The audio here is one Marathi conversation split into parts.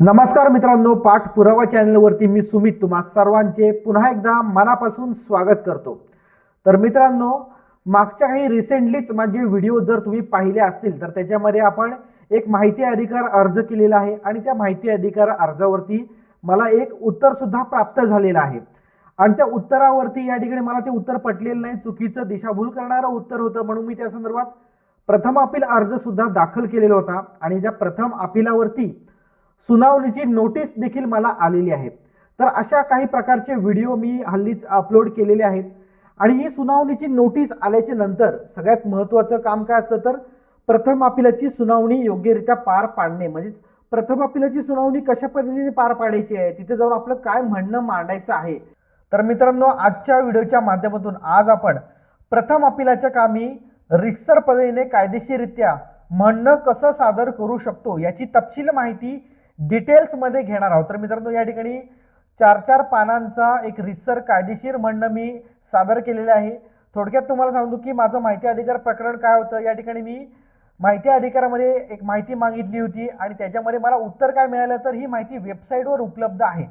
नमस्कार मित्रांनो पाठ पुरावा चॅनलवरती मी सुमित तुम्हा सर्वांचे पुन्हा एकदा मनापासून स्वागत करतो. तर मित्रांनो मागच्या काही रिसेंटलीच माझे व्हिडिओ जर तुम्ही पाहिले असतील तर त्याच्यामध्ये आपण एक माहिती अधिकार अर्ज केलेला आहे आणि त्या माहिती अधिकार अर्जावरती मला एक उत्तर सुद्धा प्राप्त झालेलं आहे. आणि त्या उत्तरावरती या ठिकाणी मला ते उत्तर पटलेलं नाही चुकीचं दिशाभूल करणारं उत्तर होतं म्हणून मी त्या संदर्भात प्रथम अपील अर्ज सुद्धा दाखल केलेला होता. आणि त्या प्रथम अपिलावरती सुनावणीची नोटीस देखील मला आलेली आहे. तर अशा काही प्रकारचे व्हिडिओ मी हल्लीच अपलोड केलेले आहेत. आणि ही सुनावणीची नोटीस आल्याच्यानंतर सगळ्यात महत्त्वाचं काम काय असतं तर प्रथम अपिलाची सुनावणी योग्यरित्या पार पाडणे. म्हणजेच प्रथम अपिलाची सुनावणी कशा पद्धतीने पार पाडायची आहे? तिथे जाऊन आपलं काय म्हणणं मांडायचं आहे? तर मित्रांनो आजच्या व्हिडिओच्या माध्यमातून आज आपण प्रथम अपिलाच्या कामी रिसर पद्धतीने कायदेशीररित्या म्हणणं कसं सादर करू शकतो याची तपशील माहिती डिटेल्समध्ये घेणार आहोत. तर मित्रांनो या ठिकाणी चार चार पानांचा एक रिसर कायदेशीर म्हणणं मी सादर केलेलं आहे. थोडक्यात तुम्हाला सांगतो की माझं माहिती अधिकार प्रकरण काय होतं या ठिकाणी मी माहिती अधिकारामध्ये एक माहिती मागितली होती आणि त्याच्यामध्ये मला उत्तर काय मिळालं तर ही माहिती वेबसाईटवर उपलब्ध आहे.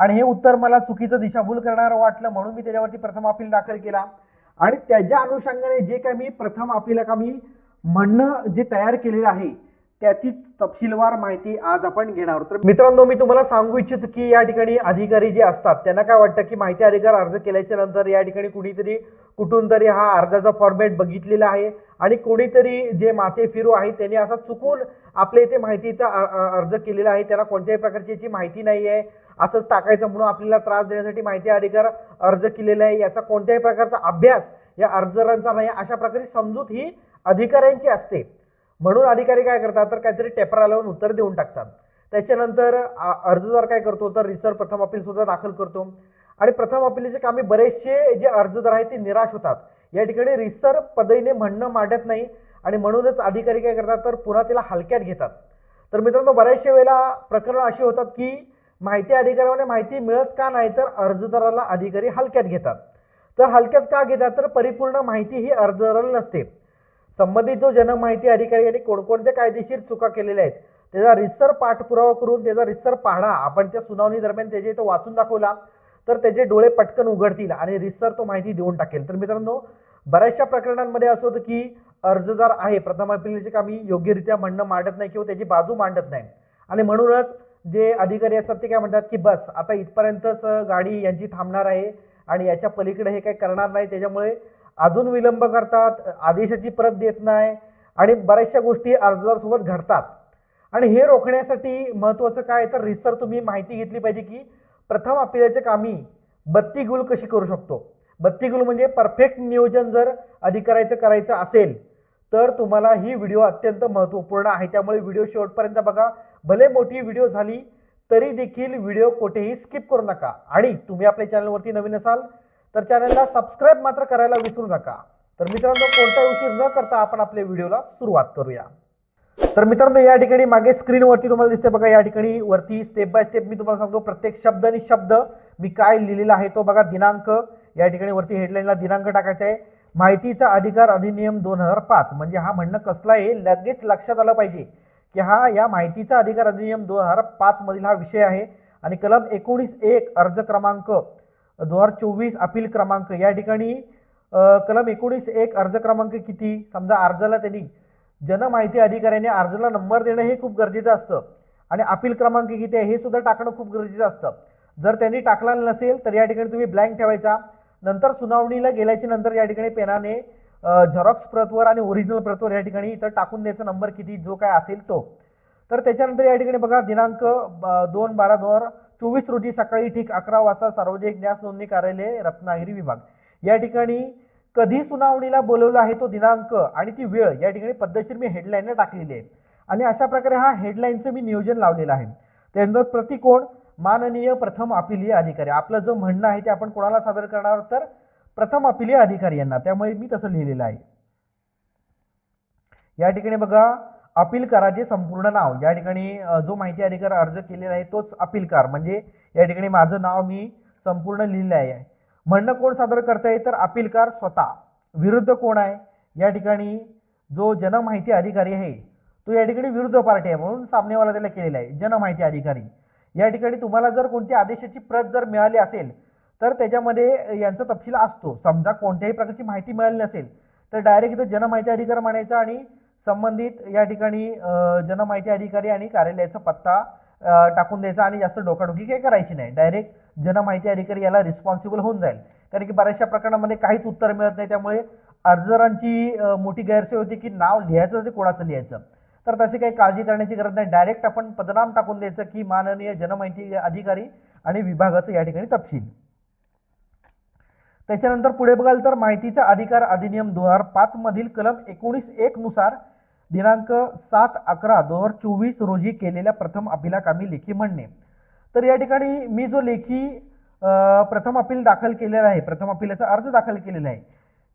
आणि हे उत्तर मला चुकीचं दिशाभूल करणारं वाटलं म्हणून मी त्याच्यावरती प्रथम अपील दाखल केला. आणि त्याच्या अनुषंगाने जे काय मी प्रथम अपील का मी म्हणणं जे तयार केलेलं आहे त्याचीच तपशीलवार माहिती आज आपण घेणार आहोत. तर मित्रांनो मी तुम्हाला सांगू इच्छितो की या ठिकाणी अधिकारी जे असतात त्यांना काय वाटतं की माहिती अधिकार अर्ज केल्याच्यानंतर या ठिकाणी कुणीतरी कुठून तरी हा अर्जाचा फॉर्मॅट बघितलेला आहे आणि कोणीतरी जे माते फिरू आहे त्यांनी असा चुकून आपल्या इथे माहितीचा अर्ज केलेला आहे. त्याला कोणत्याही प्रकारची याची माहिती नाही आहे. असंच टाकायचं म्हणून आपल्याला त्रास देण्यासाठी माहिती अधिकार अर्ज केलेला आहे. याचा कोणत्याही प्रकारचा अभ्यास या अर्जदारांचा नाही. अशा प्रकारे समजूत ही अधिकाऱ्यांची असते. म्हणून अधिकारी काय करतात तर काहीतरी टेपरा लावून उत्तर देऊन टाकतात. त्याच्यानंतर आ- अर्जदार काय करतो तर रिसर प्रथम अपील सुद्धा दाखल करतो. आणि प्रथम अपिलीचे कामे बरेचसे जे अर्जदार आहेत ते निराश होतात. या ठिकाणी रिसर पदईने म्हणणं मांडत नाही आणि म्हणूनच अधिकारी काय करतात तर पुन्हा तिला हलक्यात घेतात. तर मित्रांनो बऱ्याचशा वेळेला प्रकरण अशी होतात की माहिती अधिकाऱ्याने माहिती मिळत का नाही तर अर्जदाराला अधिकारी हलक्यात घेतात. तर हलक्यात का घेतात तर परिपूर्ण माहिती ही अर्जदाराला नसते. संबंधित जो जनमाहिती अधिकारी यांनी कोणकोणत्या कायदेशीर चुका केलेल्या आहेत त्याचा रिसर पाठपुरावा करून त्याचा रिसर पाहणा आपण त्या सुनावणी दरम्यान त्याचे इथं वाचून दाखवला तर त्याचे डोळे पटकन उघडतील आणि रिसर तो माहिती देऊन टाकेल. तर मित्रांनो बऱ्याचशा प्रकरणांमध्ये असं होतं की अर्जदार आहे प्रथम अपिलीचे कामी योग्यरित्या म्हणणं मांडत नाही किंवा त्याची बाजू मांडत नाही. आणि म्हणूनच जे अधिकारी असतात ते काय म्हणतात की बस आता इथपर्यंतच गाडी यांची थांबणार आहे आणि याच्या पलीकडे हे काही करणार नाही. त्याच्यामुळे अजून विलंब करतात आदेशाची प्रत देत नाही आणि बऱ्याचशा गोष्टी अर्जदारसोबत घडतात. आणि हे रोखण्यासाठी महत्त्वाचं काय तर रिसर तुम्ही माहिती घेतली पाहिजे की प्रथम अपिलाच्या कामी बत्ती गुल कशी करू शकतो? बत्ती गुल म्हणजे परफेक्ट नियोजन जर अधिकाऱ्याचं करायचं असेल तर तुम्हाला ही व्हिडिओ अत्यंत महत्त्वपूर्ण आहे. त्यामुळे व्हिडिओ शेवटपर्यंत बघा. भले मोठी व्हिडिओ झाली तरी देखील व्हिडिओ कुठेही स्किप करू नका. आणि तुम्ही आपल्या चॅनलवरती नवीन असाल तर चॅनलला सबस्क्राईब मात्र करायला विसरू नका. तर मित्रांनो कोणताही उशीर न करता आपण आपल्या व्हिडिओला सुरुवात करूया. तर मित्रांनो या ठिकाणी मागे स्क्रीनवरती तुम्हाला दिसते बघा या ठिकाणी वरती स्टेप बाय स्टेप मी तुम्हाला सांगतो प्रत्येक शब्द आणि शब्द मी काय लिहिलेला आहे तो बघा दिनांक. या ठिकाणी वरती हेडलाईनला दिनांक टाकायचा आहे. माहितीचा अधिकार अधिनियम दोन हजार पाच. म्हणजे हा म्हणणं कसला आहे? लगेच लक्षात आलं पाहिजे की हा या माहितीचा अधिकार अधिनियम दोन हजार पाचमधील हा विषय आहे. आणि कलम एकोणीस एक अर्ज क्रमांक दोन हजार चोवीस अपील क्रमांक. या ठिकाणी कलम एकोणीस एक अर्ज क्रमांक किती? समजा अर्जाला त्यांनी जनमाहिती अधिकाऱ्याने अर्जाला नंबर देणं हे खूप गरजेचं असतं. आणि अपील क्रमांक किती आहे हे सुद्धा टाकणं खूप गरजेचं असतं. जर त्यांनी टाकला नसेल तर या ठिकाणी तुम्ही ब्लँक ठेवायचा. नंतर सुनावणीला गेल्याच्यानंतर या ठिकाणी पेनाने झेरॉक्स प्रतवर आणि ओरिजिनल प्रतवर या ठिकाणी इथं टाकून द्यायचा नंबर किती जो काय असेल तो. तर त्याच्यानंतर या ठिकाणी बघा दिनांक ब- दोन बारा दोन हजार चोवीस रोजी सकाळी ठीक अकरा वाजता सार्वजनिक न्यास नोंदणी कार्यालय रत्नागिरी विभाग. या ठिकाणी कधी सुनावणीला बोलवलं आहे तो दिनांक आणि ती वेळ या ठिकाणी पद्धतशीर मी हेडलाईनला टाकलेली आहे. आणि अशा प्रकारे हा हेडलाईनचं मी नियोजन लावलेलं आहे. त्यानंतर प्रतिकोण माननीय प्रथम अपिलीय अधिकारी. आपलं जो म्हणणं आहे ते आपण कोणाला सादर करणार आहोत तर प्रथम अपिलीय अधिकारी यांना. त्यामुळे मी तसं लिहिलेलं आहे. या ठिकाणी बघा अपीलकाराचे संपूर्ण नाव. या ठिकाणी जो माहिती अधिकार अर्ज केलेला आहे तोच अपीलकार म्हणजे या ठिकाणी माझं नाव मी संपूर्ण लिहिलं आहे. म्हणणं कोण सादर करताय? तर अपीलकार स्वतः. विरुद्ध कोण आहे? या ठिकाणी जो जनमाहिती अधिकारी आहे तो या ठिकाणी विरुद्ध पार्टी आहे म्हणून सामनेवाला त्याला केलेला आहे. जनमाहिती अधिकारी. या ठिकाणी तुम्हाला जर कोणत्या आदेशाची प्रत जर मिळाली असेल तर त्याच्यामध्ये यांचा तपशील असतो. समजा कोणत्याही प्रकारची माहिती मिळाली नसेल तर डायरेक्ट इथं जनमाहिती अधिकार म्हणायचा आणि संबंधित या ठिकाणी जनमाहिती अधिकारी आणि कार्यालयाचा पत्ता टाकून द्यायचा आणि जास्त डोकाडोकी काही करायची नाही. डायरेक्ट जनमाहिती अधिकारी याला रिस्पॉन्सिबल होऊन जाईल. कारण की बऱ्याचशा प्रकरणामध्ये काहीच उत्तर मिळत नाही. त्यामुळे अर्जदारांची मोठी गैरसोय होती की नाव लिहायचं ते कोणाचं लिहायचं. तर तशी काही काळजी करण्याची गरज नाही. डायरेक्ट आपण पदनाम टाकून द्यायचं की माननीय जनमाहिती अधिकारी आणि विभागाचं या ठिकाणी तपशील. त्याच्यानंतर पुढे बघाल तर माहितीचा अधिकार अधिनियम दोन हजार पाचमधील कलम एकोणीस एकनुसार दिनांक सात अकरा दोन हजार चोवीस रोजी केलेल्या प्रथम अपिलाकामी लेखी म्हणणे. तर या ठिकाणी मी जो लेखी प्रथम अपील दाखल केलेला आहे प्रथम अपिलाचा अर्ज दाखल केलेला आहे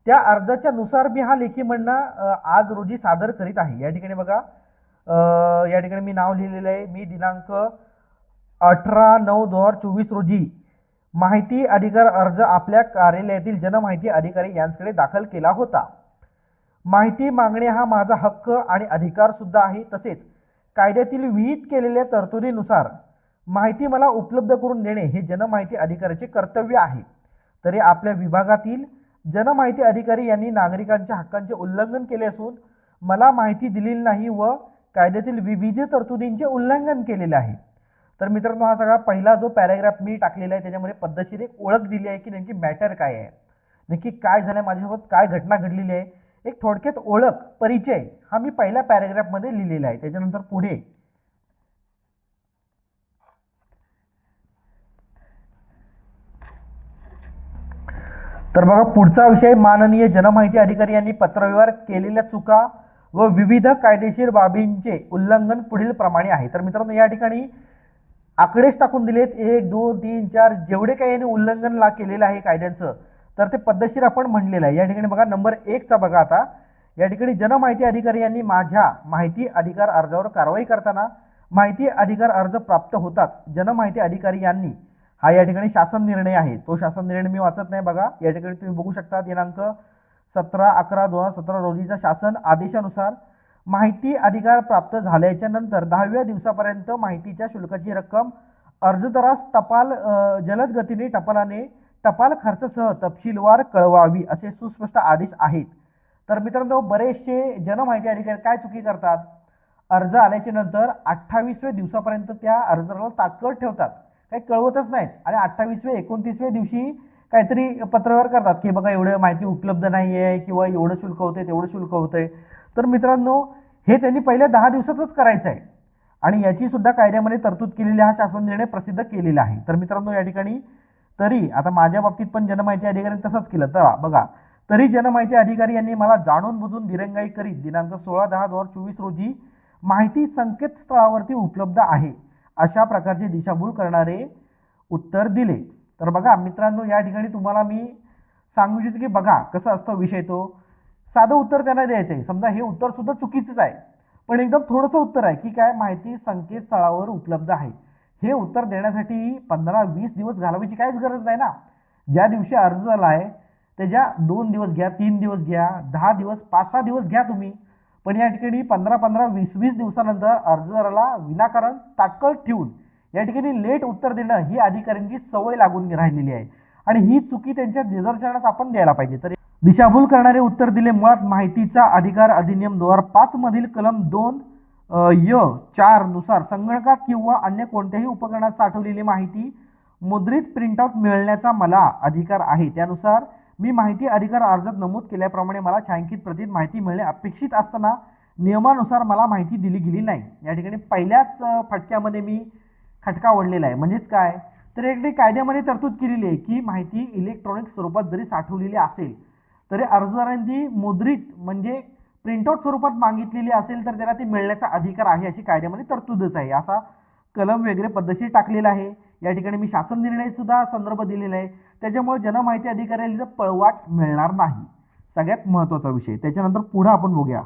त्या अर्जाच्या नुसार मी हा लेखी म्हणणं आज रोजी सादर करीत आहे. या ठिकाणी बघा या ठिकाणी मी नाव लिहिलेलं आहे. मी दिनांक अठरा नऊ दोन हजार चोवीस रोजी माहिती अधिकार अर्ज आपल्या कार्यालयातील जनमाहिती अधिकारी यांच्याकडे दाखल केला होता. माहिती मागणे हा माझा हक्क आणि अधिकार सुद्धा आहे. तसेच कायद्यातील विहित केलेल्या तरतुदीनुसार माहिती मला उपलब्ध करून देणे हे जनमाहिती अधिकाऱ्याचे कर्तव्य आहे. तरी आपल्या विभागातील जनमाहिती अधिकारी यांनी नागरिकांच्या हक्कांचे उल्लंघन केले असून मला माहिती दिलेली नाही व कायद्यातील विविध तरतुदींचे उल्लंघन केलेले आहे. तर मित्रांनो हा सगळा पहिला जो पॅराग्राफ मी टाकलेला आहे त्याच्यामध्ये पद्धतशीर एक ओळख दिली आहे की नेमकी मॅटर काय आहे. नक्की काय झालं माझ्यासोबत काय घटना घडलेली आहे एक थोडक्यात ओळख परिचय हा मी पहिल्या पॅराग्राफमध्ये लिहिलेला आहे. त्याच्यानंतर पुढे. तर बघा पुढचा विषय माननीय जनमाहिती अधिकारी यांनी पत्रव्यवहार केलेल्या चुका व विविध कायदेशीर बाबींचे उल्लंघन पुढील प्रमाणे आहे. तर मित्रांनो या ठिकाणी आकडेच टाकून दिलेत एक दोन तीन चार जेवढे काही याने उल्लंघन ला केलेलं आहे कायद्यांचं तर ते पद्धतशीर आपण म्हणलेलं आहे. या ठिकाणी बघा नंबर एकचा बघा आता. या ठिकाणी जनमाहिती अधिकारी यांनी माझ्या माहिती अधिकार अर्जावर कारवाई करताना माहिती अधिकार अर्ज प्राप्त होताच जनमाहिती अधिकारी यांनी हा या ठिकाणी शासन निर्णय आहे. तो शासन निर्णय मी वाचत नाही बघा. या ठिकाणी तुम्ही बघू शकता दिनांक सतरा अकरा दोन हजार सतरा रोजीचा शासन आदेशानुसार माहिती अधिकार प्राप्त झाल्याच्यानंतर दहाव्या दिवसापर्यंत माहितीच्या शुल्काची रक्कम अर्जदारास टपाल जलद गतीने टपालाने टपाल खर्चासह तपशीलवार कळवावी असे सुस्पष्ट आदेश आहेत. तर मित्रांनो बरेचसे जनमाहिती अधिकारी काय चुकी करतात? अर्ज आल्याच्यानंतर अठ्ठावीसव्या दिवसापर्यंत त्या अर्जदाराला ताटकळ ठेवतात. काही कळवतच नाहीत आणि अठ्ठावीसव्या एकोणतीसव्या दिवशी काहीतरी पत्रव्यवहार करतात की बघा एवढं माहिती उपलब्ध नाही आहे किंवा एवढं शुल्क होतंय तेवढं शुल्क होतंय. तर मित्रांनो हे त्यांनी पहिल्या दहा दिवसातच करायचं आहे आणि याची सुद्धा कायद्यामध्ये तरतूद केलेली हा शासन निर्णय प्रसिद्ध केलेला आहे. तर मित्रांनो या ठिकाणी तरी आता माझ्या बाबतीत पण जनमाहिती अधिकाऱ्यांनी तसंच केलं. तर बघा तरी जनमाहिती अधिकारी यांनी मला जाणून बुजून दिरंगाई करीत दिनांक सोळा दहा दोन हजार चोवीस रोजी माहिती संकेतस्थळावरती उपलब्ध आहे अशा प्रकारचे दिशाभूल करणारे उत्तर दिले. तर बघा मित्रांनो या ठिकाणी तुम्हाला मी सांगू इच्छितो की बघा कसं असतो विषय तो. साधं उत्तर त्यांना द्यायचं आहे. समजा हे उत्तर सुद्धा चुकीचंच आहे. पण एकदम थोडंसं उत्तर आहे की काय माहिती संकेतस्थळावर उपलब्ध आहे. हे उत्तर देण्यासाठी पंधरा वीस दिवस घालवायची काहीच गरज नाही ना. ज्या दिवशी अर्ज झाला आहे त्याच्या दोन दिवस घ्या तीन दिवस घ्या दहा दिवस पाच सहा दिवस घ्या तुम्ही. पण या ठिकाणी पंधरा पंधरा वीस वीस दिवसानंतर अर्जदाराला विनाकारण ताटकळ ठेवून या ठिकाणी लेट उत्तर देणं ही अधिकाऱ्यांची सवय लागून राहिलेली आहे. आणि ही चुकी त्यांच्या निदर्शनास आपण द्यायला पाहिजे. तर दिशाभूल करणारे उत्तर दिले मुळात माहितीचा अधिकार अधिनियम दोन हजार पाच मधील कलम दोन य चारनुसार संगणकात किंवा अन्य कोणत्याही उपकरणात साठवलेली माहिती मुद्रित प्रिंटआउट मिळण्याचा मला अधिकार आहे. त्यानुसार मी माहिती अधिकार अर्जात नमूद केल्याप्रमाणे मला छायांकित प्रतीत माहिती मिळणे अपेक्षित असताना नियमानुसार मला माहिती दिली गेली नाही. या ठिकाणी पहिल्याच फटक्यामध्ये मी खटका ओढलेला आहे. म्हणजेच काय? तर एकदा कायद्यामध्ये तरतूद केलेली आहे की माहिती इलेक्ट्रॉनिक स्वरूपात जरी साठवलेली असेल तरी अर्जदारांनी मुद्रित म्हणजे प्रिंटआउट स्वरूपात मागितलेली असेल तर त्याला ती मिळण्याचा अधिकार आहे अशी कायद्यामध्ये तरतूदच आहे. असा कलम वगैरे पद्धतशीर टाकलेला आहे. या ठिकाणी मी शासन निर्णय सुद्धा संदर्भ दिलेला आहे. त्याच्यामुळे जनमाहिती अधिकाऱ्याला पळवाट मिळणार नाही. सगळ्यात महत्त्वाचा विषय. त्याच्यानंतर पुढं आपण बघूया.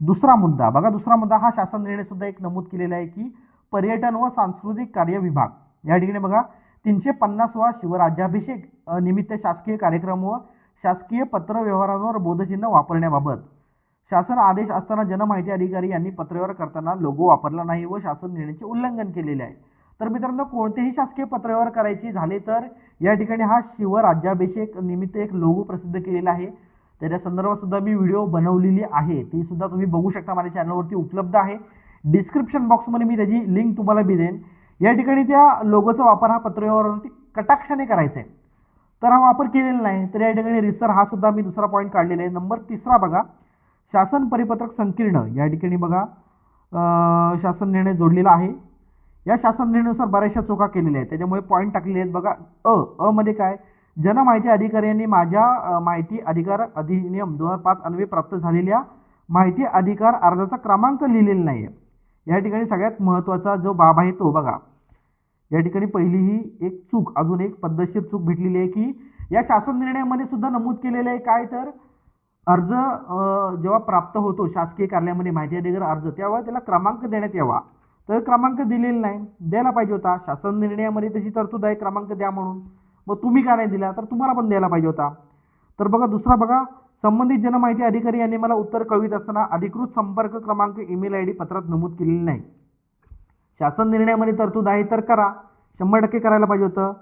दुसरा मुद्दा. बघा दुसरा मुद्दा हा शासन निर्णय सुद्धा एक नमूद केलेला आहे की पर्यटन व सांस्कृतिक कार्य विभाग. या ठिकाणी बघा तीनशे पन्नासवा शिवराज्याभिषेक निमित्त शासकीय कार्यक्रम व शासकीय पत्र व्यवहारांवर बोधचिन्ह वापरण्याबाबत. शासन आदेश असताना जनमाहिती अधिकारी यांनी पत्रव्यवहार करताना लोगो वापरला नाही व शासन निर्णयाचे उल्लंघन केलेले आहे. तर मित्रांनो कोणतेही शासकीय पत्रव्यवहार करायचे झाले तर या ठिकाणी हा शिवराज्याभिषेक निमित्त एक लोगो प्रसिद्ध केलेला आहे. त्याच्या संदर्भात सुद्धा मी व्हिडिओ बनवलेली आहे. ती सुद्धा तुम्ही बघू शकता माझ्या चॅनलवरती उपलब्ध आहे. डिस्क्रिप्शन बॉक्समध्ये मी त्याची लिंक तुम्हाला बी देईन. या ठिकाणी त्या लोगोचा वापर हा पत्रव्यवहारावरती कटाक्षाने करायचा आहे. तर हा वापर केलेला नाही. तर या ठिकाणी रिसर हा सुद्धा मी दुसरा पॉईंट काढलेला आहे. नंबर तिसरा बघा शासन परिपत्रक संकीर्ण. या ठिकाणी बघा शासन निर्णय जोडलेला आहे. या शासन निर्णयानुसार बऱ्याचशा चुका केलेल्या आहेत. त्याच्यामुळे पॉईंट टाकलेले आहेत बघा अ अ मध्ये काय? जनमाहिती अधिकाऱ्यांनी माझ्या माहिती अधिकार अधिनियम दोन हजार पाच अन्वये प्राप्त झालेल्या माहिती अधिकार अर्जाचा क्रमांक लिहिलेला नाही आहे या ठिकाणी सगळ्यात महत्त्वाचा जो बाब आहे तो बघा. या ठिकाणी पहिली ही एक चूक अजून एक पद्धतशीर चूक भेटलेली आहे की या शासन निर्णयामध्ये सुद्धा नमूद केलेलं आहे काय तर? अर्ज जेव्हा प्राप्त होतो शासकीय कार्यालयामध्ये माहिती अधिकार अर्ज तेव्हा त्याला क्रमांक देण्यात यावा. तर क्रमांक दिलेला नाही द्यायला पाहिजे होता. शासन निर्णयामध्ये तशी तरतूद आहे क्रमांक द्या म्हणून. मग तुम्ही का नाही दिला? तर तुम्हाला पण द्यायला पाहिजे होता. तर बघा दुसरा बघा संबंधित जनमाहिती अधिकारी यांनी मला उत्तर कळवित असताना अधिकृत संपर्क क्रमांक ईमेल आय डी पत्रात नमूद केलेली नाही. शासन निर्णयामध्ये तरतूद आहे तर करा. शंभर टक्के करायला पाहिजे होतं.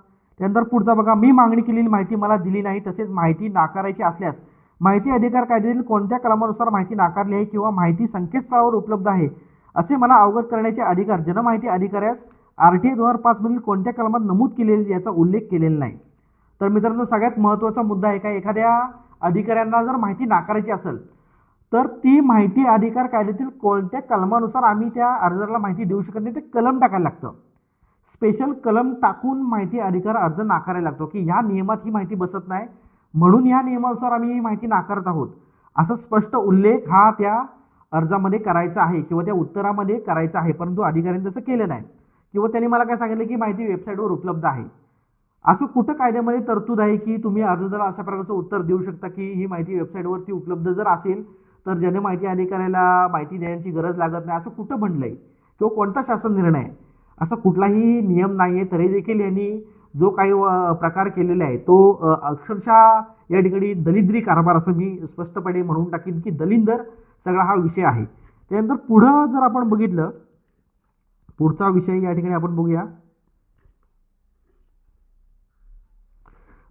त्यानंतर पुढचा बघा मी मागणी केलेली माहिती मला दिली नाही तसेच माहिती नाकारायची असल्यास. माहिती अधिकार कायद्यातील कोणत्या कलमानुसार माहिती नाकारली आहे किंवा माहिती संकेतस्थळावर उपलब्ध आहे असे मला अवगत करण्याचे अधिकार जनमाहिती अधिकाऱ्यास आर टी ए दोन हजार पाचमधील कोणत्या कलमात नमूद केलेले याचा उल्लेख केलेला नाही. तर मित्रांनो सगळ्यात महत्त्वाचा मुद्दा आहे का? एखाद्या अधिकाऱ्यांना जर माहिती नाकारायची असेल तर ती माहिती अधिकार कायद्यातील कोणत्या कलमानुसार आम्ही त्या अर्जदाराला माहिती देऊ शकत नाही ते कलम टाकायला लागतं. स्पेशल कलम टाकून माहिती अधिकार अर्ज नाकारायला लागतो की ह्या नियमात ही माहिती बसत नाही म्हणून ह्या नियमानुसार आम्ही ही माहिती नाकारत आहोत. असा स्पष्ट उल्लेख हा त्या अर्जामध्ये करायचा आहे किंवा त्या उत्तरामध्ये करायचा आहे परंतु अधिकाऱ्यांनी तसं केलं नाही. किंवा त्यांनी मला काय सांगितलं की माहिती वेबसाईटवर उपलब्ध आहे. असं कुठं कायद्यामध्ये तरतूद आहे की तुम्ही अर्जदाराला अशा प्रकारचं उत्तर देऊ शकता की ही माहिती वेबसाईटवरती उपलब्ध जर असेल तर जनमाहिती अधिकाऱ्याला माहिती देण्याची गरज लागत नाही असं कुठं म्हणलं आहे किंवा कोणता शासन निर्णय? आहे असा कुठलाही नियम नाही आहे तरी देखील यांनी जो काही प्रकार केलेला आहे तो अक्षरशः या ठिकाणी दलिद्री कारभार असं मी स्पष्टपणे म्हणून टाकीन की दलिंदर सगळा हा विषय आहे. त्यानंतर पुढं जर आपण बघितलं पुढचा विषय या ठिकाणी आपण बघूया.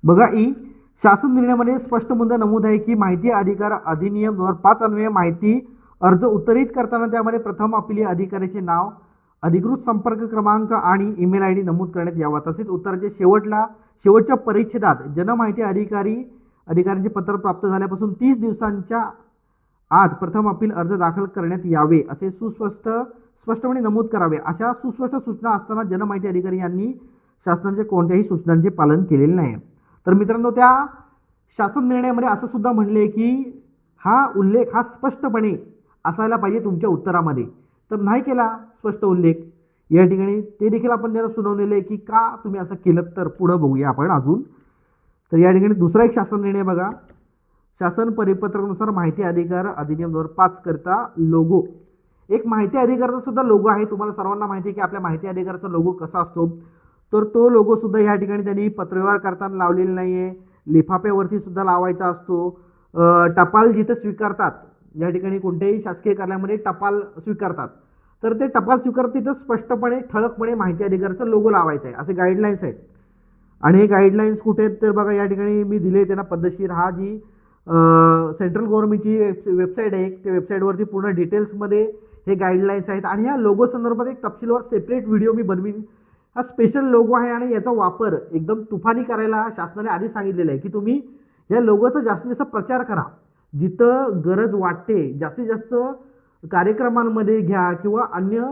बघा ई शासन निर्णयामध्ये स्पष्ट मुद्दा नमूद आहे की माहिती अधिकार अधिनियम दोन हजार पाच अन्वये माहिती अर्ज उत्तरित करताना त्यामध्ये प्रथम आपली अधिकाऱ्याचे नाव अधिकृत संपर्क क्रमांक आणि ईमेल आय डी नमूद करण्यात यावा. तसेच उत्तराच्या शेवटला शेवटच्या परिच्छेदात जनमाहिती अधिकारी अधिकाऱ्यांचे पत्र प्राप्त झाल्यापासून तीस दिवसांच्या आत प्रथम अपील अर्ज दाखल करण्यात यावे असे सुस्पष्ट स्पष्टपणे नमूद करावे. अशा सुस्पष्ट सूचना असताना जनमाहिती अधिकारी यांनी शासनाच्या कोणत्याही सूचनांचे पालन केलेले नाही. तर मित्रांनो त्या शासन निर्णयामध्ये असं सुद्धा म्हणले की हा उल्लेख हा स्पष्टपणे असायला पाहिजे तुमच्या उत्तरामध्ये. तर नाही केला स्पष्ट उल्लेख. या ठिकाणी ते देखील आपण त्याला सुनावलेलं आहे की का तुम्ही असं केलं तर पुढं बघूया आपण अजून. तर या ठिकाणी दुसरा एक शासन निर्णय बघा. शासन परिपत्रकानुसार माहिती अधिकार अधिनियम दोन पाच करता लोगो. एक माहिती अधिकाराचा सुद्धा लोगो आहे. तुम्हाला सर्वांना माहिती आहे की आपल्या माहिती अधिकाराचा लोगो कसा असतो? तर तो लोगो सुद्धा या ठिकाणी त्यांनी पत्रव्यवहार करताना लावलेला नाही आहे लिफाफ्यावरती सुद्धा लावायचा असतो. टपाल जिथं स्वीकारतात या ठिकाणी कोणत्याही शासकीय कार्यालयामध्ये टपाल स्वीकारतात. तर ते टपाल स्वीकार तिथं स्पष्टपणे ठळकपणे माहिती अधिकाराचा लोगो लावायचा आहे. असे गाईडलाईन्स आहेत. आणि हे गाईडलाईन्स कुठे आहेत तर बघा या ठिकाणी मी दिले त्यांना पद्धतशीर. हा जी सेंट्रल गव्हर्नमेंटची वेब वेबसाईट आहे त्या वेबसाईटवरती पूर्ण डिटेल्समध्ये हे गाईडलाईन्स आहेत. आणि या लोगो संदर्भात एक तपशीलवार सेपरेट व्हिडिओ मी बनवीन. हा स्पेशल लोगो आहे आणि याचा वापर एकदम तुफानी करायला शासनाने आधीच सांगितलेलं आहे की तुम्ही या लोगोचा जास्तीत जास्त प्रचार करा. जिथं गरज वाटते जास्तीत जास्त कार्यक्रमांमध्ये घ्या किंवा अन्य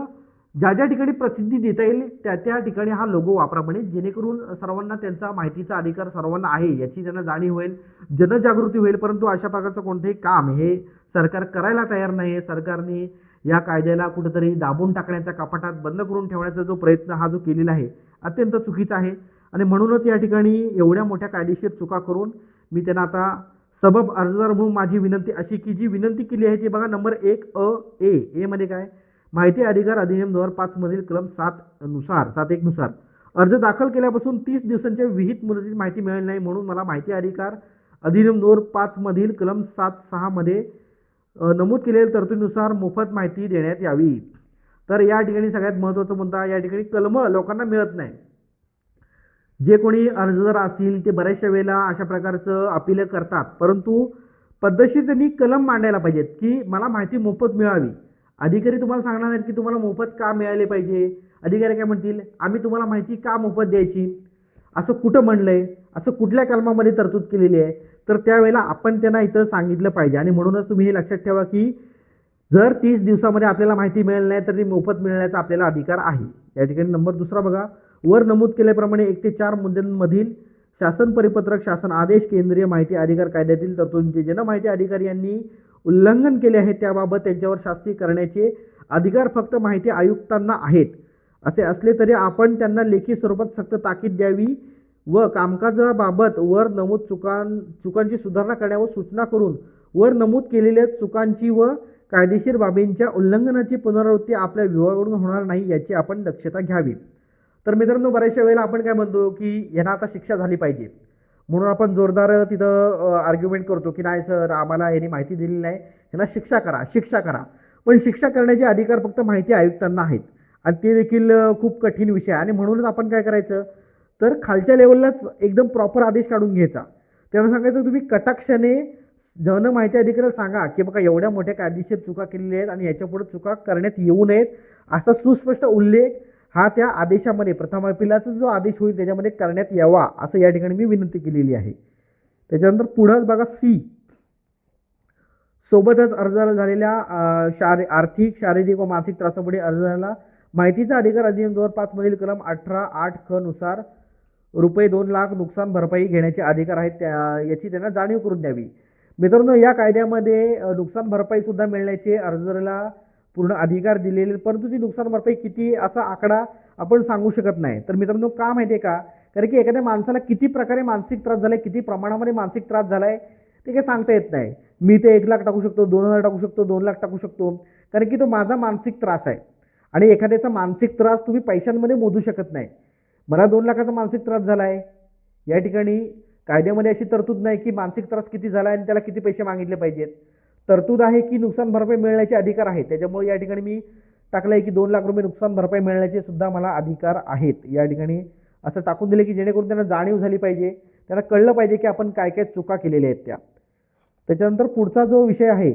ज्या ज्या ठिकाणी प्रसिद्धी देता येईल त्या त्या ठिकाणी हा लोगो वापरा म्हणे. जेणेकरून सर्वांना त्यांचा माहितीचा अधिकार सर्वांना आहे याची त्यांना जाणीव होईल जनजागृती होईल. परंतु अशा प्रकारचं कोणतंही काम हे सरकार करायला तयार नाही आहे सरकारने या कायद्याला कुठंतरी दाबून टाकण्याचा कपाटात बंद करून ठेवण्याचा जो प्रयत्न हा जो केलेला आहे अत्यंत चुकीचा आहे. आणि म्हणूनच या ठिकाणी एवढ्या मोठ्या कायदेशीर चुका करून मी त्यांना आता सबब अर्जदार म्हणून माझी विनंती अशी की जी विनंती केली आहे ती बघा नंबर एक अ ए एमध्ये म्हणजे काय? माहिती अधिकार अधिनियम दोन हजार पाचमधील कलम सात नुसार सात एकनुसार अर्ज दाखल केल्यापासून तीस दिवसांच्या विहित मुदतीत माहिती मिळाली नाही म्हणून मला माहिती अधिकार अधिनियम दोन हजार पाचमधील कलम सात सहामध्ये नमूद केलेल्या तरतुदीनुसार मोफत माहिती देण्यात यावी. तर या ठिकाणी सगळ्यात महत्त्वाचा मुद्दा या ठिकाणी कलमं लोकांना मिळत नाही. जे कोणी अर्जदार असतील ते बऱ्याचशा वेळेला अशा प्रकारचं अपील करतात. परंतु पद्धतशीर त्यांनी कलम मांडायला पाहिजेत की मला माहिती मोफत मिळावी. अधिकारी तुम्हाला सांगणार नाहीत की तुम्हाला मोफत का मिळाले पाहिजे? अधिकारी काय म्हणतील? आम्ही तुम्हाला माहिती का मोफत द्यायची? असं कुठं म्हणलं आहे असं कुठल्या कलमामध्ये तरतूद केलेली आहे? तर त्यावेळेला आपण त्यांना इथं सांगितलं पाहिजे. आणि म्हणूनच तुम्ही हे लक्षात ठेवा की जर तीस दिवसामध्ये आपल्याला माहिती मिळेल नाही तर ती मोफत मिळण्याचा आपल्याला अधिकार आहे. या ठिकाणी नंबर दुसरा बघा. वर नमूद केल्याप्रमाणे एक ते चार मुद्द्यांमधील शासन परिपत्रक शासन आदेश केंद्रीय माहिती अधिकार कायद्यातील तरतुदींचे जन माहिती अधिकारी यांनी उल्लंघन केले आहे त्याबाबत त्यांच्यावर शास्ती करण्याचे अधिकार फक्त माहिती आयुक्तांना आहेत. असे असले तरी आपण त्यांना लेखी स्वरूपात सक्त ताकीद द्यावी व कामकाजाबाबत वर नमूद चुकां चुकांची सुधारणा करण्यावर सूचना करून वर नमूद केलेल्या चुकांची व कायदेशीर बाबींच्या उल्लंघनाची पुनरावृत्ती आपल्या विभागाकडून होणार नाही याची आपण दक्षता घ्यावी. तर मित्रांनो बऱ्याचशा वेळेला आपण काय म्हणतो की यांना आता शिक्षा झाली पाहिजे. म्हणून आपण जोरदार तिथं आर्ग्युमेंट करतो की नाही सर आम्हाला यांनी माहिती दिलेली नाही. यांना शिक्षा करा शिक्षा करा. पण शिक्षा करण्याचे अधिकार फक्त माहिती आयुक्तांना आहेत. आणि ते देखील खूप कठीण विषय आहे. आणि म्हणूनच आपण काय करायचं? तर खालच्या लेवललाच एकदम प्रॉपर आदेश काढून घ्यायचा. त्यांना सांगायचं तुम्ही कटाक्षाने जन माहिती अधिकाऱ्याला सांगा की बघा एवढ्या मोठ्या कायदेशीर चुका केलेल्या आहेत आणि याच्यापुढे चुका करण्यात येऊ नयेत. असा सुस्पष्ट उल्लेख हा त्या आदेशामध्ये प्रथम अपिलाचा जो आदेश होईल त्याच्यामध्ये करण्यात यावा असं या ठिकाणी मी विनंती केलेली आहे. त्याच्यानंतर पुढंच बघा सी. सोबतच अर्जाला झालेल्या अ, शारी आर्थिक शारीरिक व मानसिक त्रासामुळे अर्जाला माहितीचा अधिकार अधिनियम दोन पाच मधील कलम अठरा आठ क नुसार रुपये दोन लाख नुकसान भरपाई घेण्याचे अधिकार आहेत त्या याची त्यांना जाणीव करून द्यावी. मित्रांनो या कायद्यामध्ये नुकसान भरपाई सुद्धा मिळण्याचे अर्जदाराला पूर्ण अधिकार दिलेले आहेत. परंतु ती नुकसान भरपाई किती असा आकडा आपण सांगू शकत नाही. तर मित्रांनो का माहिती आहे का? कारण की एखाद्या माणसाला किती प्रकारे मानसिक त्रास झालाय किती प्रमाणामध्ये मानसिक त्रास झालाय ते काही सांगता येत नाही. मी ते एक लाख टाकू शकतो दोन हजार टाकू शकतो दोन लाख टाकू शकतो. कारण की तो माझा मानसिक त्रास आहे. आणि एखाद्याचा मानसिक त्रास तुम्ही पैशांमध्ये मोजू शकत नाही. मला दोन लाखाचा मानसिक त्रास झाला आहे या ठिकाणी कायद्यामध्ये अशी तरतूद नाही की मानसिक त्रास किती झाला आहे आणि त्याला किती पैसे मागितले पाहिजेत. तरतूद आहे की नुकसान भरपाई मिळण्याचे अधिकार आहेत. त्याच्यामुळे या ठिकाणी मी टाकलं आहे की दोन लाख रुपये नुकसान भरपाई मिळण्याचे सुद्धा मला अधिकार आहेत. या ठिकाणी असं टाकून दिले की जेणेकरून त्यांना जाणीव झाली पाहिजे. त्यांना कळलं पाहिजे की आपण काय काय चुका केलेल्या आहेत त्या. त्याच्यानंतर पुढचा जो विषय आहे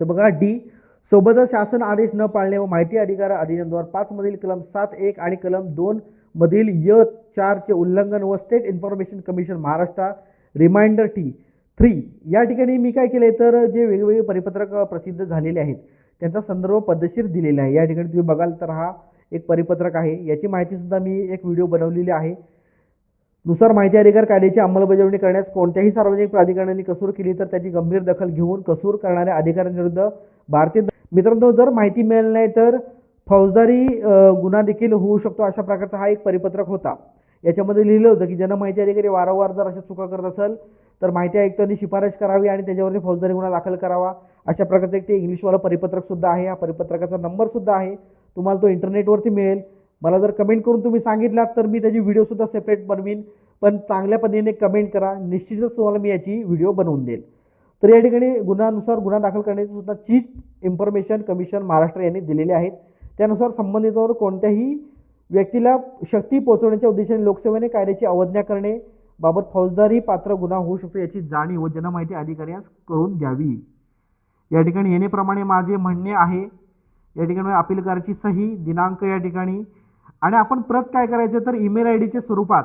तर बघा डी सोबतच शासन आदेश न पाळणे व माहिती अधिकार अधिनियम दोन हजार पाच मधील कलम सात एक आणि कलम दोन मधील य चारचे उल्लंघन व state information commission Maharashtra reminder T three. या ठिकाणी मी काय केले तर जे वेगवेगळे परिपत्रक प्रसिद्ध झालेले आहेत त्यांचा संदर्भ पद्धतशीर दिलेला आहे. या ठिकाणी तुम्ही बघाल तर हा एक परिपत्रक आहे. याची माहितीसुद्धा मी एक व्हिडिओ बनवलेली आहे. नुसार माहिती अधिकार कायद्याची अंमलबजावणी करण्यास कोणत्याही सार्वजनिक प्राधिकरणाने कसूर केली तर त्याची गंभीर दखल घेऊन कसूर करणाऱ्या अधिकाऱ्यांविरुद्ध भारतीय मित्रांनो जर माहिती मिळाली नाही तर फौजदारी गुन्हा देखील होऊ शकतो अशा प्रकारचा हा एक परिपत्रक होता. याच्यामध्ये लिहिलं होतं की ज्यांना माहिती अधिकारी वारंवार जर अशा चुका करत असेल तर माहिती आयुक्तांनी शिफारस करावी आणि त्याच्यावरती फौजदारी गुन्हा दाखल करावा. अशा प्रकारचं एक ते इंग्लिशवालं परिपत्रक सुद्धा आहे. या परिपत्रकाचा नंबर सुद्धा आहे. तुम्हाला तो इंटरनेटवरती मिळेल. मला जर कमेंट करून तुम्ही सांगितलात तर मी त्याची व्हिडिओसुद्धा सेपरेट बनवीन. पण चांगल्या पद्धतीने कमेंट करा. निश्चितच तुम्हाला मी याची व्हिडिओ बनवून देईल तर या ठिकाणी गुन्ह्यानुसार गुन्हा दाखल करण्याची सुद्धा चीफ इन्फॉर्मेशन कमिशन महाराष्ट्र यांनी दिलेले आहेत. त्यानुसार संबंधितावर कोणत्याही व्यक्तीला शक्ती पोहोचवण्याच्या उद्देशाने लोकसेवेने कायद्याची अवज्ञा करणे बाबत फौजदारी पात्र गुन्हा होऊ शकतो याची जाणीव व जनमाहिती अधिकाऱ्यास करून द्यावी. या ठिकाणी येण्याप्रमाणे माझे म्हणणे आहे या ठिकाणी अपील करायची सही दिनांक या ठिकाणी आणि आपण प्रत काय करायचं तर ईमेल आय डीच्या स्वरूपात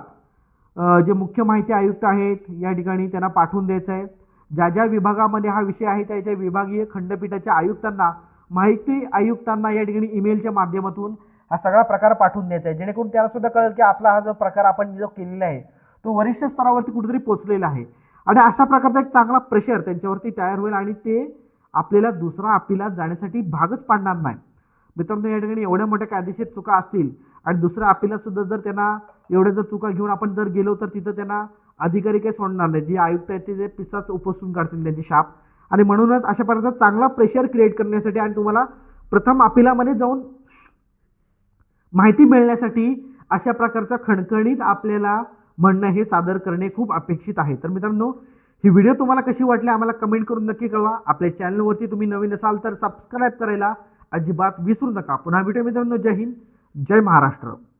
जे मुख्य माहिती आयुक्त आहेत या ठिकाणी त्यांना पाठवून द्यायचं आहे ज्या ज्या विभागामध्ये हा विषय आहे त्या त्या विभागीय खंडपीठाच्या आयुक्तांना माहिती आयुक्तांना या ठिकाणी ईमेलच्या माध्यमातून हा सगळा प्रकार पाठवून द्यायचा आहे जेणेकरून त्यांना सुद्धा कळेल की आपला हा जो प्रकार आपण जो केलेला आहे तो वरिष्ठ स्तरावरती कुठेतरी पोचलेला आहे. आणि अशा प्रकारचा एक चांगला प्रेशर त्यांच्यावरती तयार होईल आणि ते आपल्याला दुसरा अपिलात जाण्यासाठी भागच पाडणार नाही मित्रांनो या ठिकाणी एवढ्या मोठ्या कायदेशीर चुका असतील आणि दुसरं अपिलात सुद्धा जर त्यांना एवढ्या जर चुका घेऊन आपण जर गेलो तर तिथं त्यांना अधिकारी काही सोडणार नाही. जे आयुक्त आहेत ते जे पिसाच उपसून काढतील त्यांची शाप. आणि म्हणूनच अशा प्रकारचा चांगला प्रेशर क्रिएट करण्यासाठी आणि तुम्हाला प्रथम अपिलामध्ये जाऊन माहिती मिळण्यासाठी अशा प्रकारचा खणखणीत आपल्याला म्हणणं हे सादर करणे खूप अपेक्षित आहे. तर मित्रांनो ही व्हिडिओ तुम्हाला कशी वाटली आम्हाला कमेंट करून नक्की कळवा. आपल्या चॅनलवरती तुम्ही नवीन असाल तर सबस्क्राईब करायला अजिबात विसरू नका. पुन्हा भेटूया मित्रांनो. जय हिंद. जय महाराष्ट्र.